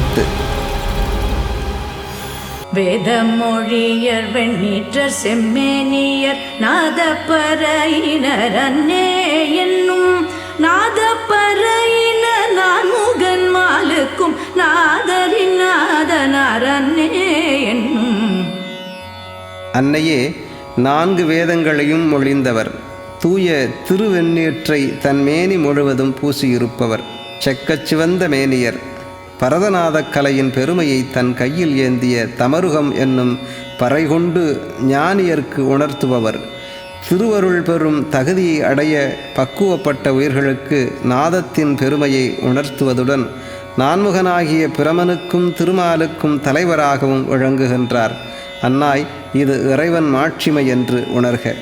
பத்து. வேதமொழியர் வெண்ணீற்றர் செம்மேனியர் நாதப்பறையினர் அன்னே என்னும் நாதப்பறையினர் நான் முகன் மாலுக்கும் நாதரின் நாதனார் அன்னே என்னும். அன்னையே நான்கு வேதங்களையும் மொழிந்தவர். தூய திருவெண்ணீற்றை தன் மேனி முழுவதும் பூசியிருப்பவர். செக்கச் சிவந்த மேனியர். பரதநாதக் கலையின் பெருமையை தன் கையில் ஏந்திய தமருகம் என்னும் பறைகொண்டு ஞானியர்க்கு உணர்த்துபவர். திருவருள் பெறும் தகுதியை அடைய பக்குவப்பட்ட உயிர்களுக்கு நாதத்தின் பெருமையை உணர்த்துவதுடன் நான்முகனாகிய பிரமனுக்கும் திருமாலுக்கும் தலைவராகவும் விளங்குகின்றார். அன்னாய் இது இறைவன் மாட்சிமை என்று உணர்க.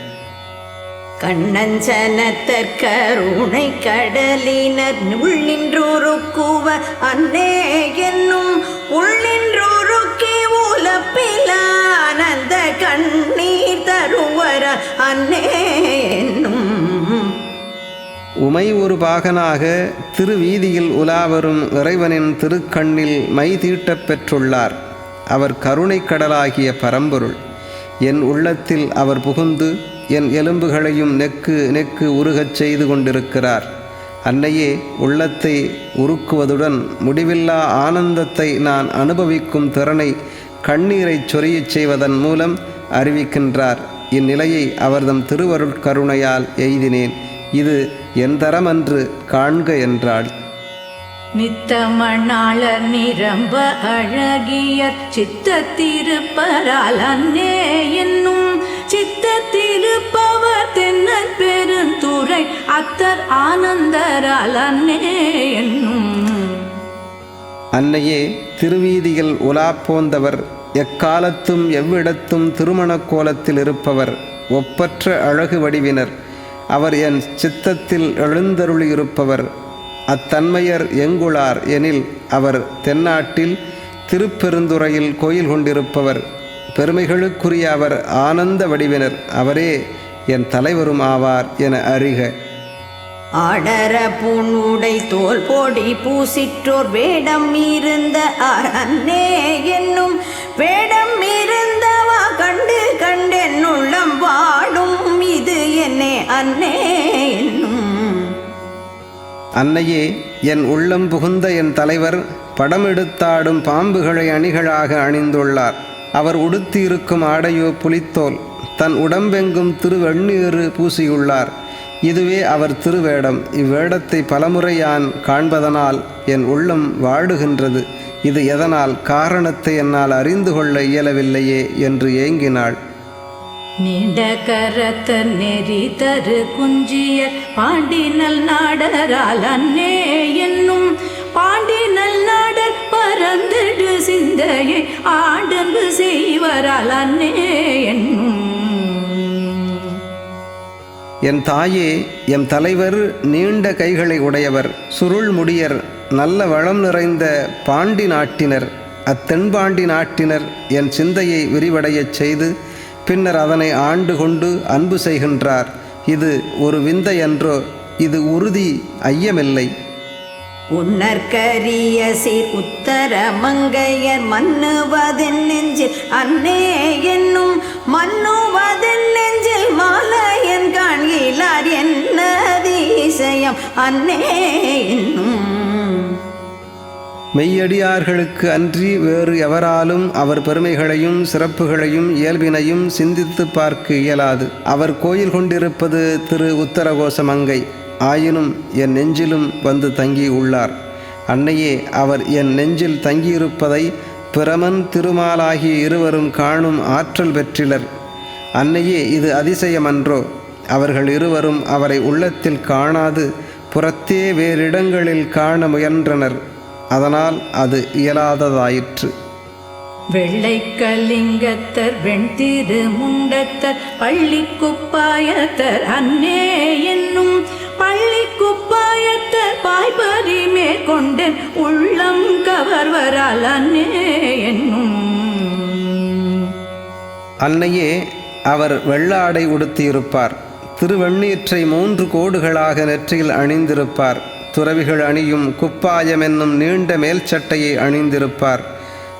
கண்ணஞ்சனத்தற்கருணை கடலினர் உள்ளின்றோருக்குவ அன்னே என்னும் உள்ளின்றோருக்கே உலப்பிலானந்த கண்ணீர் தருவர அன்னே என்னும். உமை ஒரு பாகனாக திருவீதியில் உலாவரும் இறைவனின் திருக்கண்ணில் மை தீட்டப் பெற்றுள்ளார். அவர் கருணைக் கடலாகிய பரம்பொருள். என் உள்ளத்தில் அவர் புகுந்து என் எலும்புகளையும் நெக்கு நெக்கு உருகச் செய்து கொண்டிருக்கிறார். அன்னையே உள்ளத்தை உருக்குவதுடன் முடிவில்லா ஆனந்தத்தை நான் அனுபவிக்கும் திறனை கண்ணீரைச் சொரியச் செய்வதன் மூலம் அறிவிக்கின்றார். இந்நிலையை அவர்தம் திருவருள் கருணையால் எய்தினேன். இது என் தரமன்று காண்க என்றாள். நித்தமணாளர் நிரம்ப அழகிய சித்தத்திருப்பரால் அன்னே என்னும் சித்தத்திருப்பவர் அத்தன் பெருந்துரை அத்தர் ஆனந்தரால் என்னும். அன்னையே திருவீதியில் உலா போந்தவர் எக்காலத்தும் எவ்விடத்தும் திருமண கோலத்தில் இருப்பவர் ஒப்பற்ற அழகு வடிவினர். அவர் என் சித்தத்தில் எழுந்தருளியிருப்பவர். அத்தன்மையர் எங்குளார் எனில் அவர் தென்னாட்டில் திருப்பெருந்துறையில் கோயில் கொண்டிருப்பவர். பெருமைகளுக்குரிய அவர் ஆனந்த வடிவினர். அவரே என் தலைவரும் ஆவார் என அறிக. ஆடர பூணுடை தோல் போடி பூசிற்றோர் வேடம் இருந்த அரணே என்னும் வேடம் இருந்தவா கண்டு கண்டென் உள்ளம் வாடும் இது என்னே அன்னே என்னும். அன்னையே என் உள்ளம் புகுந்த என் தலைவர் படம் எடுத்தாடும் பாம்புகளை அணிகளாக அணிந்துள்ளார். அவர் உடுத்தியிருக்கும் ஆடையோ புலித்தோல். தன் உடம்பெங்கும் திருவெண்ணீறு பூசியுள்ளார். இதுவே அவர் திருவேடம். இவ்வேடத்தை பலமுறை யான் காண்பதனால் என் உள்ளம் வாடுகின்றது. இது எதனால் காரணத்தை என்னால் அறிந்து கொள்ள இயலவில்லையே என்று ஏங்கினாள். நீண்ட கரத்த நெறி தரு குஞ்சியர் பாண்டினல் நாடரால் அன்னே என்னும் பாண்டினல் நாடர் பரந்திடு சிந்தையை ஆடன்பு செய்வரால் அன்னே என்னும் என் தாயே எம் தலைவர் நீண்ட கைகளை உடையவர் சுருள் முடியர் நல்ல வளம் நிறைந்த பாண்டி நாட்டினர். அத்தென்பாண்டி நாட்டினர் என் சிந்தையை விரிவடையச் செய்து பின்னர் அதனை ஆண்டு கொண்டு அன்பு செய்கின்றார். இது ஒரு விந்தையன்றோ இது உறுதி ஐயமில்லை. உன்னற்கரிய சீர் உத்தர மங்கையர் மன்னுவதென் நெஞ்சில் அன்னே என்னும் மன்னுவதென் அன்னே என்னும். மெய்யடியார்களுக்கு அன்றி வேறு எவராலும் அவர் பெருமைகளையும் சிறப்புகளையும் இயல்பினையும் சிந்தித்து பார்க்க இயலாது. அவர் கோயில் கொண்டிருப்பது திரு உத்தரகோச மங்கை. ஆயினும் என் நெஞ்சிலும் வந்து தங்கி உள்ளார். அன்னையே அவர் என் நெஞ்சில் தங்கியிருப்பதை பிரமன் திருமாலாகிய இருவரும் காணும் ஆற்றல் பெற்றிலர். அன்னையே இது அதிசயமன்றோ? அவர்கள் இருவரும் அவரை உள்ளத்தில் காணாது புறத்தே வேறிடங்களில் காண முயன்றனர். அதனால் அது இயலாததாயிற்று. வெள்ளை கலிங்கத்தர் வெண்திரு முண்டத்தர் பள்ளி குப்பாயத்தர் அன்னே என்னும் பள்ளி குப்பாயத்தர் பாய்பறி மேற்கொண்டேன். உள்ளம் கவர்வரால் அன்னே என்னும். அன்னையே அவர் வெள்ளாடை உடுத்தியிருப்பார். திருவெண்ணீற்றை மூன்று கோடுகளாக நெற்றியில் அணிந்திருப்பார். துறவிகள் அணியும் குப்பாயம் என்னும் நீண்ட மேல் சட்டையை அணிந்திருப்பார்.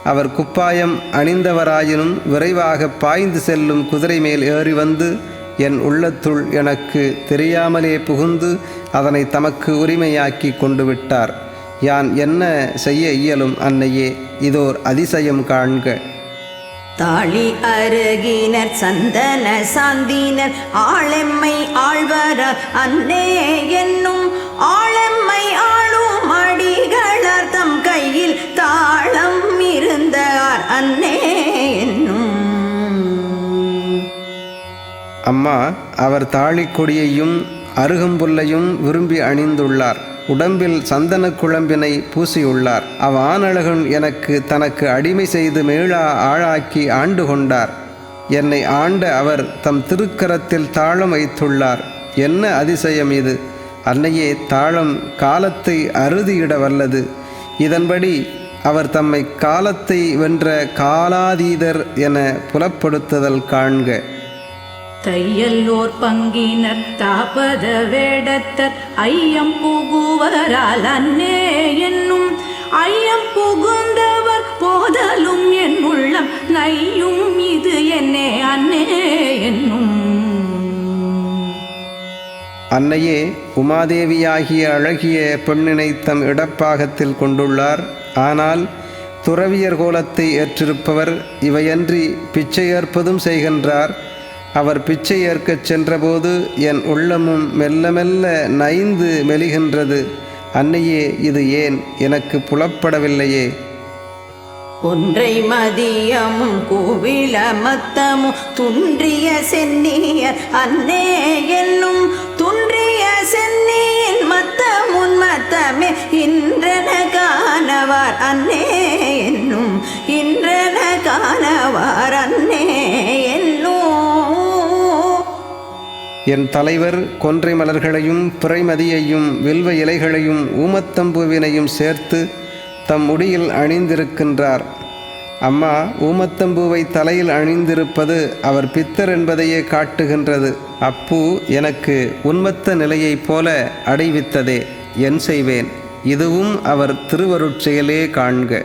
அவர் குப்பாயம் அணிந்தவராயினும் விரைவாக பாய்ந்து செல்லும் குதிரை மேல் ஏறி வந்து என் உள்ளத்துள் எனக்கு தெரியாமலே புகுந்து அதனை தமக்கு உரிமையாக்கி கொண்டு விட்டார். யான் என்ன செய்ய இயலும் அன்னையே இதோர் அதிசயம் காண்க. தாளி அருகினர் சந்தன சாந்தினர் ஆளெம்மை ஆழ்வர அன்னே என்னும் ஆளெம்மை ஆளும் அடிகளர் தம் கையில் தாளம் இருந்தார் அன்னே என்னும். அம்மா அவர் தாளிக்கொடியையும் அருகம்புல்லையும் விரும்பி அணிந்துள்ளார். உடம்பில் சந்தன குழம்பினை பூசியுள்ளார். அவ்வானழகன் எனக்கு தனக்கு அடிமை செய்து மேளா ஆளாக்கி ஆண்டு கொண்டார். என்னை ஆண்ட அவர் தம் திருக்கரத்தில் தாளம் வைத்துள்ளார். என்ன அதிசயம் இது? அன்னையே தாளம் காலத்தை அறுதியிட வல்லது. இதன்படி அவர் தம்மை காலத்தை வென்ற காலாதீதர் என புலப்படுத்துதல் காண்க. தையல்லோர் பங்கினர் தாபத வேடத்தர் ஐயம் புகுவரால் அன்னே என்னும் ஐயம் புகுந்தவர் போதலும் என் உள்ளம் நையும் இது என்னே அன்னே என்னும். அன்னையே உமாதேவியாகிய அழகிய பெண்ணினை தம் இடப்பாகத்தில் கொண்டுள்ளார். ஆனால் துறவியர் கோலத்தை ஏற்றிருப்பவர் இவையன்றி பிச்சை ஏற்பதும் செய்கின்றார். அவர் பிச்சை ஏற்கச் சென்றபோது என் உள்ளமும் மெல்ல மெல்ல நைந்து மெலிகின்றது. அன்னையே இது ஏன் எனக்கு புலப்படவில்லையே? ஒன்றை மதியமும் கோவில மத்தமும் துன்றிய சென்னிய அன்னே என்னும் துன்றிய சென்னியின் மத்தமுன் மத்தமே இன்றன காணவார். அன்னே என்னும் இன்றன காணவார். அன்னே என் தலைவர் கொன்றை மலர்களையும் பிறைமதியையும் வில்வ இலைகளையும் ஊமத்தம்பூவினையும் சேர்த்து தம் முடியில் அணிந்திருக்கின்றார். அம்மா ஊமத்தம்பூவை தலையில் அணிந்திருப்பது அவர் பித்தர் என்பதையே காட்டுகின்றது. அப்பூ எனக்கு உன்மத்த நிலையைப் போல அடைவித்ததே என் செய்வேன். இதுவும் அவர் திருவருட்செயலே காண்க.